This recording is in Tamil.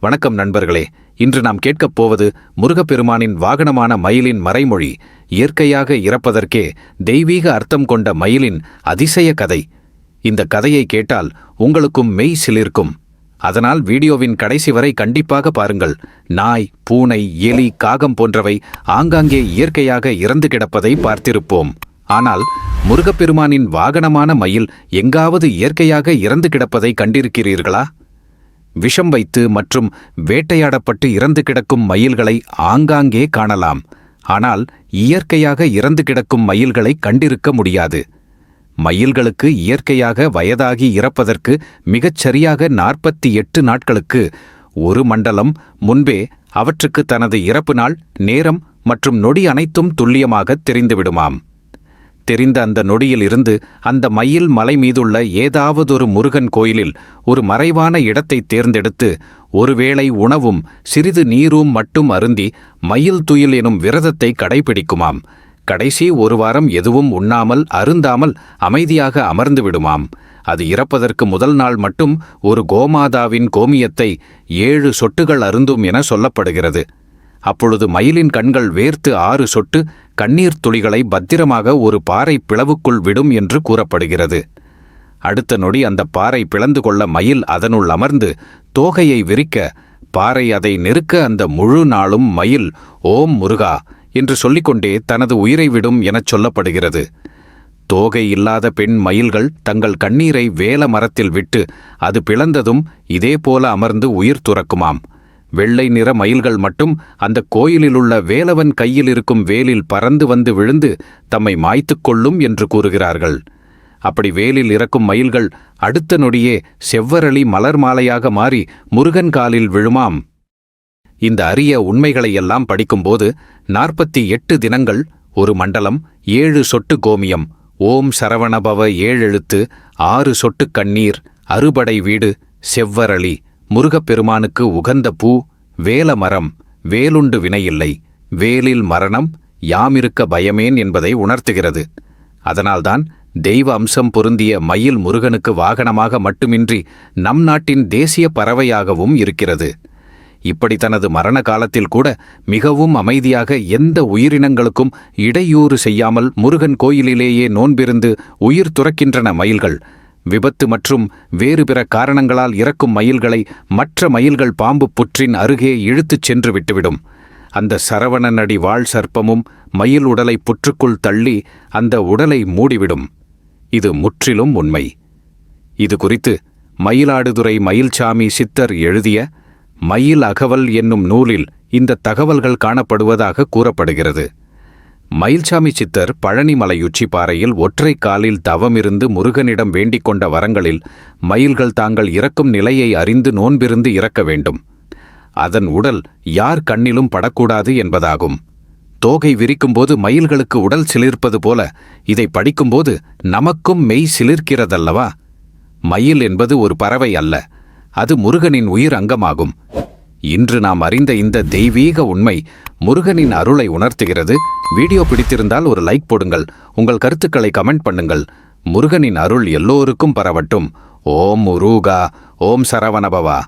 வணக்கம் நண்பர்களே. இன்று நாம் கேட்கப் போவது முருகப்பெருமானின் வாகனமான மயிலின் மறைமொழி இயற்கையாக இறப்பதற்கே தெய்வீக அர்த்தம் கொண்ட மயிலின் அதிசய கதை. இந்த கதையை கேட்டால் உங்களுக்கும் மெய் சிலிர்க்கும். அதனால் வீடியோவின் கடைசி வரை கண்டிப்பாக பாருங்கள். நாய் பூனை எலி காகம் போன்றவை ஆங்காங்கே இயற்கையாக இறந்து கிடப்பதை பார்த்திருப்போம். ஆனால் முருகப்பெருமானின் வாகனமான மயில் எங்காவது இயற்கையாக இறந்து கிடப்பதை கண்டிருக்கிறீர்களா? விஷம் வைத்து மற்றும் வேட்டையாடப்பட்டு இறந்து கிடக்கும் மயில்களை ஆங்காங்கே காணலாம். ஆனால் இயற்கையாக இறந்து கிடக்கும் மயில்களை கண்டிருக்க முடியாது. மயில்களுக்கு இயற்கையாக வயதாகி இறப்பதற்கு மிகச் சரியாக நாற்பத்தி எட்டு நாட்களுக்கு ஒரு மண்டலம் முன்பே அவற்றுக்கு தனது இறப்பு நாள் நேரம் மற்றும் நொடி அனைத்தும் துல்லியமாக தெரிந்துவிடுமாம். தெரிந்த அந்த நொடியில் இருந்து அந்த மயில் மலை மீதுள்ள ஏதாவதொரு முருகன் கோயிலில் ஒரு மறைவான இடத்தை தேர்ந்தெடுத்து ஒருவேளை உணவும் சிறிது நீரும் மட்டும் அருந்தி மயில் துயில் எனும் விரதத்தை கடைபிடிக்குமாம். கடைசி ஒரு வாரம் எதுவும் உண்ணாமல் அருந்தாமல் அமைதியாக அமர்ந்து விடுமாம். அது இறப்பதற்கு முதல் நாள் மட்டும் ஒரு கோமாதாவின் கோமியத்தை ஏழு சொட்டுகள் அருந்தும் என சொல்லப்படுகிறது. அப்பொழுது மயிலின் கண்கள் வேர்த்து ஆறு சொட்டு கண்ணீர் துளிகளை பத்திரமாக ஒரு பாறை பிளவுக்குள் விடும் என்று கூறப்படுகிறது. அடுத்த நொடி அந்த பாறை பிளந்து கொள்ள மயில் அதனுள் அமர்ந்து தோகையை விரிக்க பாறை அதை நெருக்க அந்த முழு நாளும் மயில் ஓம் முருகா என்று சொல்லிக்கொண்டே தனது உயிரை விடும் எனச் சொல்லப்படுகிறது. தோகை இல்லாத பெண் மயில்கள் தங்கள் கண்ணீரை வேல மரத்தில் விட்டு அது பிளந்ததும் இதேபோல அமர்ந்து உயிர் துறக்குமாம். வெள்ளை நிற மயில்கள் மட்டும் அந்த கோயிலிலுள்ள வேலவன் கையில் இருக்கும் வேலில் பறந்து வந்து விழுந்து தம்மை மாய்த்துக் கொள்ளும் என்று கூறுகிறார்கள். அப்படி வேலில் இறக்கும் மயில்கள் அடுத்த நொடியே செவ்வரளி மலர் மாலையாக மாறி முருகன் காலில் விழுமாம். இந்த அரிய உண்மைகளையெல்லாம் படிக்கும்போது நாற்பத்தி எட்டு தினங்கள் ஒரு மண்டலம் ஏழு சொட்டு கோமியம் ஓம் சரவணபவ ஏழெழுத்து ஆறு சொட்டு கண்ணீர் அறுபடை வீடு செவ்வரளி. முருகப்பெருமானுக்கு உகந்த பூ வேல மரம் வேலுண்டு வினையில்லை. வேலில் மரணம் யாமிருக்க பயமேன் என்பதை உணர்த்துகிறது. அதனால்தான் தெய்வ அம்சம் பொருந்திய மயில் முருகனுக்கு வாகனமாக மட்டுமின்றி நம் நாட்டின் தேசிய பறவையாகவும் இருக்கிறது. இப்படி தனது மரண காலத்தில் கூட மிகவும் அமைதியாக எந்த உயிரினங்களுக்கும் இடையூறு செய்யாமல் முருகன் கோயிலிலேயே நோன்பிருந்து உயிர் துறக்கின்றன மயில்கள். விபத்து மற்றும் வேறு பிற காரணங்களால் இறக்கும் மயில்களை மற்ற மயில்கள் பாம்பு புற்றின் அருகே இழுத்துச் சென்று விட்டுவிடும். அந்த சரவணனடி வாழ் சர்ப்பமும் மயில் உடலை புற்றுக்குள் தள்ளி அந்த உடலை மூடிவிடும். இது முற்றிலும் உண்மை. இது குறித்து மயிலாடுதுறை மயில்சாமி சித்தர் எழுதிய மயில் அகவல் என்னும் நூலில் இந்த தகவல்கள் காணப்படுவதாக கூறப்படுகிறது. மயில்சாமி சித்தர் பழனிமலையுச்சி பாறையில் ஒற்றை காலில் தவமிருந்து முருகனிடம் வேண்டிக் கொண்ட வரங்களில் மயில்கள் தாங்கள் இறக்கும் நிலையை அறிந்து நோன்பிருந்து இறக்க வேண்டும். அதன் உடல் யார் கண்ணிலும் படக்கூடாது என்பதாகும். தோகை விரிக்கும்போது மயில்களுக்கு உடல் சிலிர்ப்பது போல இதை படிக்கும்போது நமக்கும் மெய் சிலிர்க்கிறதல்லவா? மயில் என்பது ஒரு பறவை அல்ல அது முருகனின் உயிர் அங்கமாகும். இன்று நாம் அறிந்த இந்த தெய்வீக உண்மை முருகனின் அருளை உணர்த்துகிறது. வீடியோ பிடித்திருந்தால் ஒரு லைக் போடுங்கள். உங்கள் கருத்துக்களை கமெண்ட் பண்ணுங்கள். முருகனின் அருள் எல்லோருக்கும் பரவட்டும். ஓம் முருகா. ஓம் சரவணபவா.